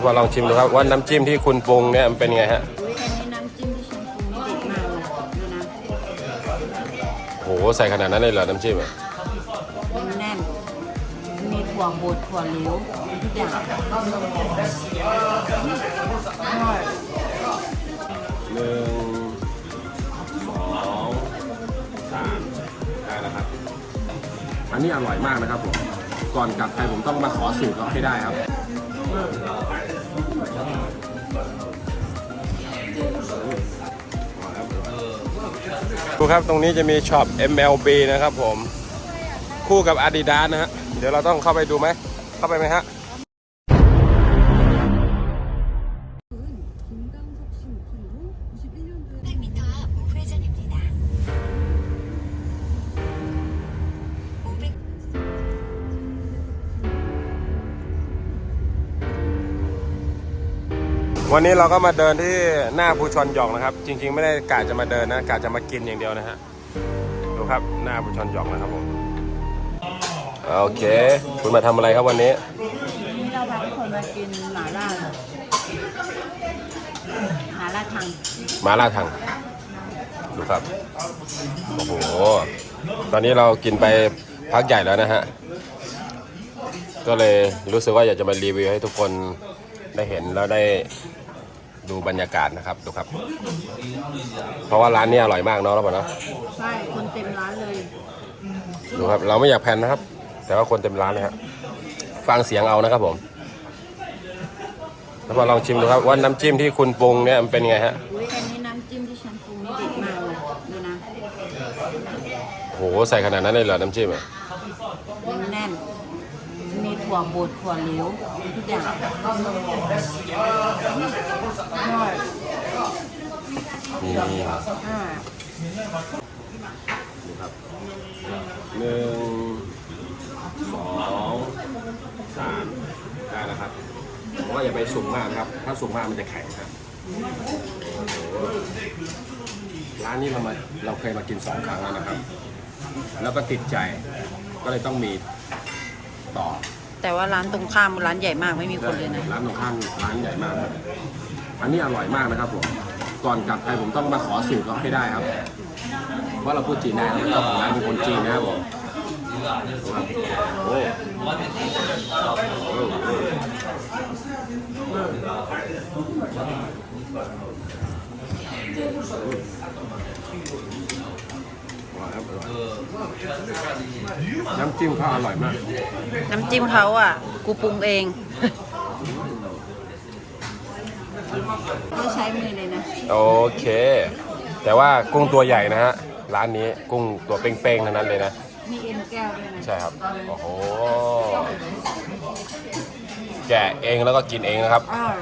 ถ้ามาลองชิมดูครับว่าน้ำจิ้มที่คุณปรุงเนี่ยมันเป็นไงฮะอุ้ยอันนี้น้ำจิ้มที่ฉันปรุงนี่เด็ดมากเลยดูนะโหใส่ขนาดนั้นเลยเหรอน้ำจิ้มอะแน่นๆมีถั่วบดถั่วเหลวทุกอย่างอร่อยหนึ่งสองสามได้แล้วครับ อันนี้อร่อยมากนะครับผม ก่อนกลับไทยผมต้องมาขอสูตรเขาให้ได้ครับ ดูครับตรงนี้จะมีช็อป MLB นะครับผม คู่กับ Adidas นะฮะ เดี๋ยวเราต้องเข้าไปดูไหม เข้าไปไหมฮะ วันนี้เราก็มาเดินที่หน้าภูชอนหยองนะครับ จริง ๆ ไม่ได้กะจะมาเดินนะกะจะมากินอย่างเดียวนะฮะดูครับหน้าภูชอนหยองนะครับผมโอเค คุณมาทำอะไรครับวันนี้วันนี้เราพาทุกคนมากินหม่าล่าหม่าล่าทังมาล่าทังดูครับโอ้โหตอนนี้เรากินไปพักใหญ่แล้วนะฮะก็เลยรู้สึกว่าอยากจะมารีวิวให้ทุกคนได้เห็นแล้วได้ ดูบรรยากาศนะครับดูครับ เพราะว่าร้านนี้อร่อยมากเนาะแล้วเนาะใช่คนเต็มร้านเลยดูครับ เราไม่อยากแพนนะครับ แต่ว่าคนเต็มร้านเลยครับฟังเสียงเอานะครับผมแล้วมาลองชิมดูครับว่าน้ำจิ้มที่คุณปรุงเนี่ยมันเป็นไงฮะอุ้ยอันนี้น้ำจิ้มที่ฉันปรุงนี่เด็ดมากเลยดูนะโหใส่ขนาดนั้นเลยเหรอน้ำจิ้มอะแน่นๆมีถั่วบดถั่วเหลวทุกอย่างอร่อย นี่อ่าดูครับหนึ่งสองสามได้แล้วครับผมว่าอย่าไปสูงมากนะครับ ถ้าสูงมากมันจะแข็งครับโอ้โหร้านนี้เรามาเราเคยมากินสองครั้งแล้วนะครับ แล้วก็ติดใจก็เลยต้องมีต่อ แต่ว่าร้านตรงข้ามร้านใหญ่มากไม่มีคนเลยนะ ร้านตรงข้ามร้านใหญ่มากครับอันนี้อร่อยมากนะครับผม ก่อนกลับไทยผมต้องมาขอสูตรเขาให้ได้ครับ เพราะเราพูดจีนได้ครับเจ้าของร้านเป็นคนจีนนะครับผมโอ้น้ำจิ้มเขาอร่อยมาก น้ำจิ้มเขาอะ กูปรุงเอง ไม่ใช้มือเลยนะ โอเค แต่ว่ากุ้งตัวใหญ่นะฮะ ร้านนี้กุ้งตัวเป้งๆทั้งนั้นเลยนะ มีเอ็นแก้วด้วยนะใช่ครับ โอ้โห แกะเองแล้วก็กินเองนะครับอร่อย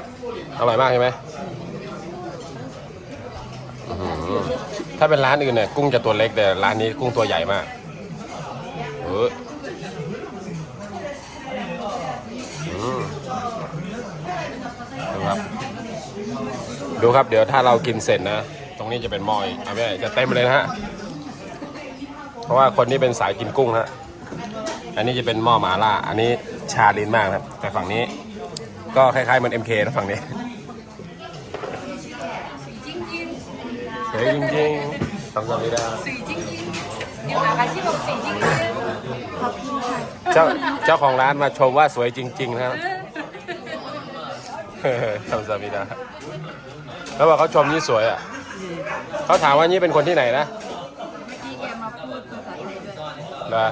อร่อยมากใช่ไหมอื้อหือถ้าเป็นร้านอื่นเนี่ยกุ้งจะตัวเล็กแต่ร้านนี้กุ้งตัวใหญ่มากเอออื ดูครับเดี๋ยวถ้าเรากินเสร็จนะ ตรงนี้จะเป็นหม้ออีกเอาไม่ได้จะเต็มเลยนะฮะ เพราะว่าคนนี้เป็นสายกินกุ้งฮะ อันนี้จะเป็นหม้อหมาล่า อันนี้ชาลิ้นมากนะครับ แต่ฝั่งนี้ก็คล้ายๆเหมือน MK นะฝั่งนี้สวยจริงๆทำสมิดาขอบคุณค่ะเจ้าเจ้าของร้านมาชมว่าสวยจริง ๆ นะครับทำสมิดา แล้วว่าเขาชมนี่สวยอะเขาถามว่านี่เป็นคนที่ไหนนะเมื่อกี้แกมาพูดภาษาไทยด้วยนะ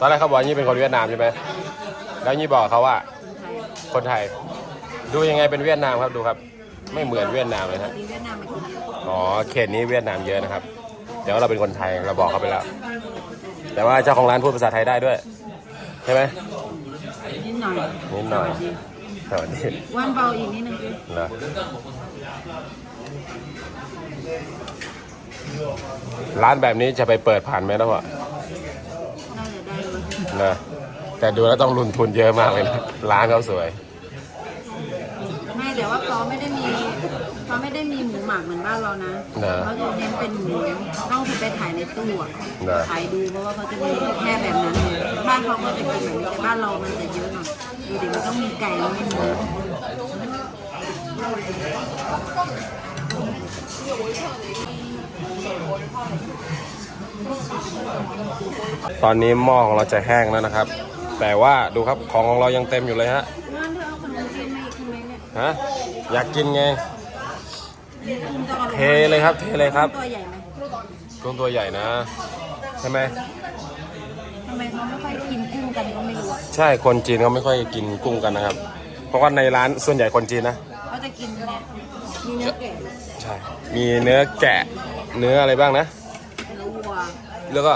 ตอนแรกเขาบอกว่านี่เป็นคนเวียดนามใช่ไหมแล้วนี่บอกเขาว่า คนไทยคนไทย ดูยังไงเป็นเวียดนามครับดูครับ ไม่เหมือนเวียดนามเลยครับดีเวียดนามมากินเยอะอ๋อเขตนี้เวียดนามเยอะนะครับ เดี๋ยวเราเป็นคนไทยเราบอกเขาไปแล้ว แต่ว่าเจ้าของร้านพูดภาษาไทยได้ด้วยใช่ไหมนิดหน่อยนิดหน่อยสวัสดีสวัสดีว่านเบาอีกนิดนึงดิ นะ ร้านแบบนี้จะไปเปิดผ่านไหมนะวะน่าจะได้มั้ยนะแต่ดูแล้วต้องลงทุนเยอะมากเลยนะร้านเขาสวยไม่แต่ว่าเขาไม่ได้มีเขาไม่ได้มีหมูหมักเหมือนบ้านเรานะนะเขาจะเน้นเป็นหมูต้องไปถ่ายในตู้อะนะถ่ายดูเพราะว่าเขาจะมีแค่แบบนั้นเลยบ้านเขาก็จะกินแบบนี้แต่บ้านเรามันจะเยอะหน่อยดูดิมันต้องมีไก่แล้วมีหมู ตอนนี้หม้อของเราจะแห้งแล้วนะครับ แต่ว่าดูครับของของเรายังเต็มอยู่เลยฮะงั้นเธอเอาขนมจีนมาอีกทำไมเนี่ยฮะอยากกินไงอันนี้กุ้งจะเอาลงเทเลยครับเทเลยครับตัวใหญ่ไหมกุ้งตัวใหญ่นะ ใช่ไหมทำไมเขาไม่ค่อยกินกุ้งกันก็ไม่รู้อะใช่คนจีนเขาไม่ค่อยกินกุ้งกันนะครับ เพราะว่าในร้านส่วนใหญ่คนจีนนะเขา จะกินเนี่ยมีเนื้อแกะใช่ มีเนื้อแกะ เนื้ออะไรบ้างนะ เนื้อวัวแล้วก็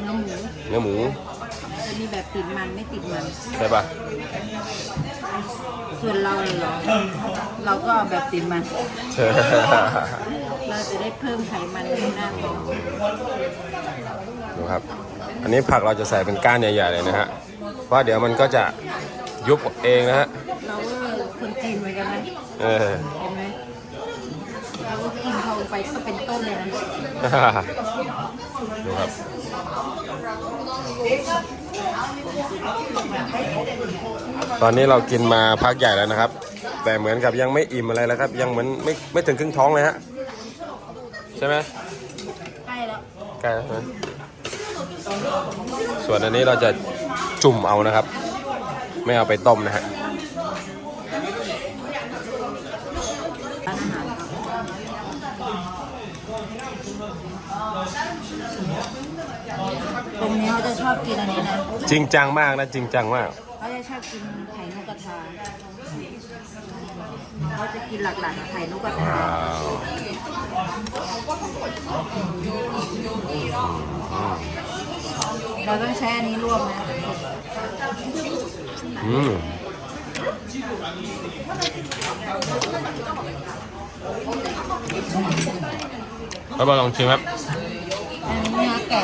เนื้อหมูเนื้อหมู จะมีแบบติดมันไม่ติดมัน ใช่ปะส่วนเราเหรอเราก็แบบติดมัน ใช่ เราจะได้เพิ่มไขมันในหน้าท้องดูครับ อันนี้ผักเราจะใส่เป็นก้านใหญ่ๆเลยนะฮะ เพราะเดี๋ยวมันก็จะยุบเองนะฮะเราก็คน จีนเหมือนกันนะเออ เห็นไหมเราก็กินเขาไปก็เป็นต้นเลยนะดูครับตอนนี้เรากินมาพักใหญ่แล้วนะครับ แต่เหมือนกับยังไม่อิ่มอะไรแล้วครับ ยังเหมือนไม่ไม่ถึงครึ่งท้องเลยฮะ ใช่ไหมใกล้แล้วใกล้แล้วนะส่วนอันนี้เราจะจุ่มเอานะครับ ไม่เอาไปต้มนะฮะ ร้านอาหารตรงนี้เขา จะชอบกินอันนี้นะจริงจังมากนะจริงจังมาก เขาจะชอบกินไข่นกกระทาเขาจะกินหลักๆไข่นกกระทาว้าวเราต้องใช้อันนี้ร่วมนะอืมแล้วมาลองชิมครับ อันนี้เนื้อแกะ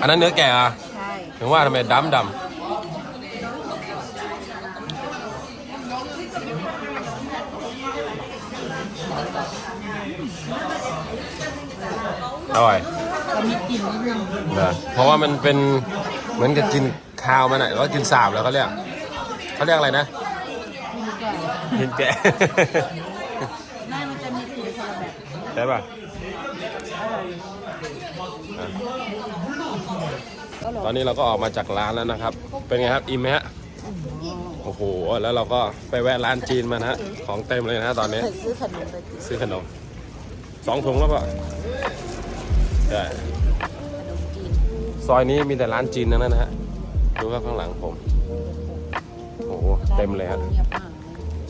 อันนั้นเนื้อแกะอะใช่ถึงว่าทำไมดำดำอร่อยก็มีกลิ่นนิดนึงนะเพราะว่ามันเป็นเหมือนกับกินข้าวมันอะหรือว่ากินสาบแล้วเขาเรียกเขาเรียกอะไรนะมีแกะกินแกะไม่มันจะมีกลิ่นคนละแบบ ใช่ป่ะ ก็หรอ ตอนนี้เราก็ออกมาจากร้านแล้วนะครับ เป็นไงครับ อิ่มไหมฮะโอ้โห แล้วเราก็ไปแวะร้านจีนมานะฮะ ของเต็มเลยนะตอนนี้ ซื้อขนมไปกินซื้อขนมสองถุงแล้วป่ะใช่ขนมจีนซอยนี้มีแต่ร้านจีนทั้งนั้นนะฮะ ดูครับข้างหลังผม โอ้โห เต็มเลยฮะเงียบมาก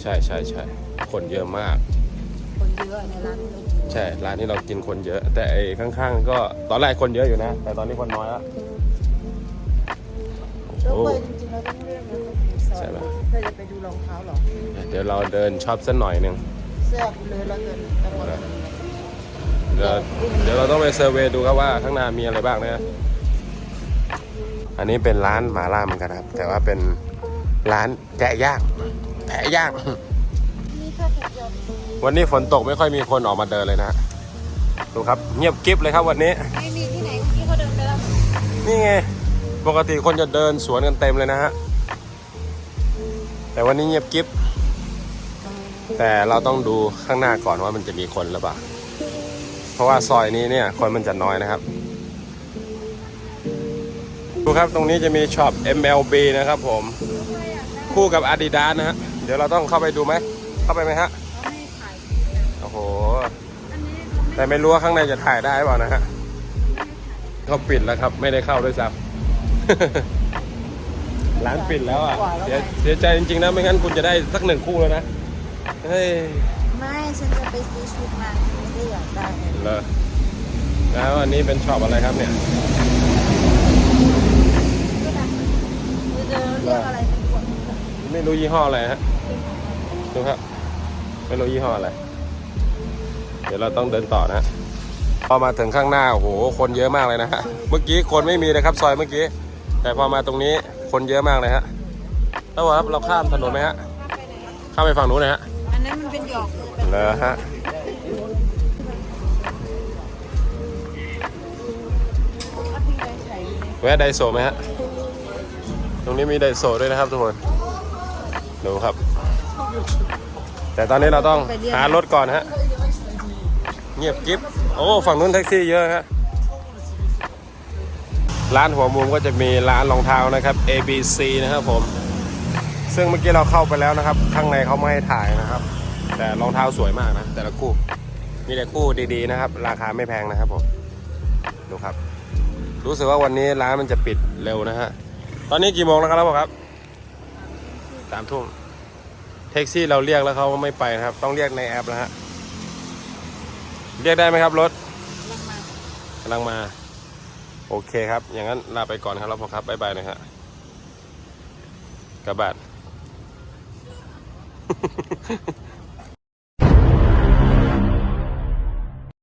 ใช่ใช่ใช่คนเยอะมาก คนเยอะในร้านไม่กินใช่ ร้านที่เรากินคนเยอะ แต่ไอ้ข้างๆ ก็ตอนแรกคนเยอะอยู่นะ แต่ตอนนี้คนน้อยแล้ว ต้องโอ้ไปจริงๆเราต้องเลือกนะใช่ไหมเพื่อจะไปดูรองเท้าเหรอเดี๋ยวเราเดินช็อปสักหน่อยหนึ่งเสื้อกูเลยแล้วเกินจังหวะเดี๋ยวเดี๋ยวเราต้องไปเซอร์เวย์ดูครับว่าข้างหน้ามีอะไรบ้างนะอันนี้เป็นร้านหมาล่าเหมือนกันครับ แต่ว่าเป็นร้านแกะย่างแกะย่าง มีแค่แค่เดียววันนี้ฝนตกไม่ค่อยมีคนออกมาเดินเลยนะฮะดูครับ เงียบกริบเลยครับวันนี้ ไม่มีที่ไหนที่เขาเดินไปแล้วนี่ไง ปกติคนจะเดินสวนกันเต็มเลยนะฮะ แต่วันนี้เงียบกริบแต่เราต้องดูข้างหน้าก่อนว่ามันจะมีคนหรือเปล่า เพราะว่าซอยนี้เนี่ยคนมันจะน้อยนะครับ ดูครับตรงนี้จะมีช็อป MLB นะครับผม คู่กับ Adidas นะฮะ เดี๋ยวเราต้องเข้าไปดูไหม เข้าไปไหมฮะไม่ขายโอ้โห แต่ไม่รู้ว่าข้างในจะถ่ายได้หรือเปล่านะฮะเขาปิดแล้วครับ ไม่ได้เข้าด้วยซ้ำ ร้านปิดแล้วอะเสียเสียใจจริงๆนะไม่งั้นคุณจะได้สักหนึ่งคู่แล้วนะเฮ้ยไม่ฉันจะไปซื้อชุดมาไม่ได้อยากได้เลอแล้วอันนี้เป็นช็อปอะไรครับเนี่ยคือจะเรียกอะไรเป็นขวดไม่รู้ยี่ห้ออะไรฮะดูครับไม่รู้ยี่ห้ออะไร เดี๋ยวเราต้องเดินต่อนะพอมาถึงข้างหน้าโอ้โหคนเยอะมากเลยนะฮะเมื่อกี้คนไม่มีนะครับซอยเมื่อกี้ แต่พอมาตรงนี้คนเยอะมากเลยฮะแล้วครับเราข้ามถนนไหมฮะ ข้ามไปฝั่งนู้นนะฮะ อันนั้นมันเป็นหยอกเลอฮะถ้าพี่ไปใส่อยู่ในแวะไดโซไหมฮะ ตรงนี้มีไดโซด้วยนะครับทุกคน ดูครับ แต่ตอนนี้เราต้องหารถก่อนฮะ เงียบกิ๊บ โอ้ ฝั่งนู้นแท็กซี่เยอะฮะ ร้านหัวมุมก็จะมีร้านรองเท้านะครับ ABC นะครับผม ซึ่งเมื่อกี้เราเข้าไปแล้วนะครับ ข้างในเขาไม่ให้ถ่ายนะครับ แต่รองเท้าสวยมากนะ แต่ละคู่ มีแต่คู่ดีๆนะครับ ราคาไม่แพงนะครับผม ดูครับ รู้สึกว่าวันนี้ร้านมันจะปิดเร็วนะฮะ ตอนนี้กี่โมงแล้วครับครับสามทุ่มแท็กซี่เราเรียกแล้วเขาไม่ไปนะครับ ต้องเรียกในแอปนะฮะ เรียกได้ไหมครับรถกำลังมา โอเคครับ อย่างนั้นลาไปก่อนครับเราพอครับ บ๊ายบายนะฮะกระบาด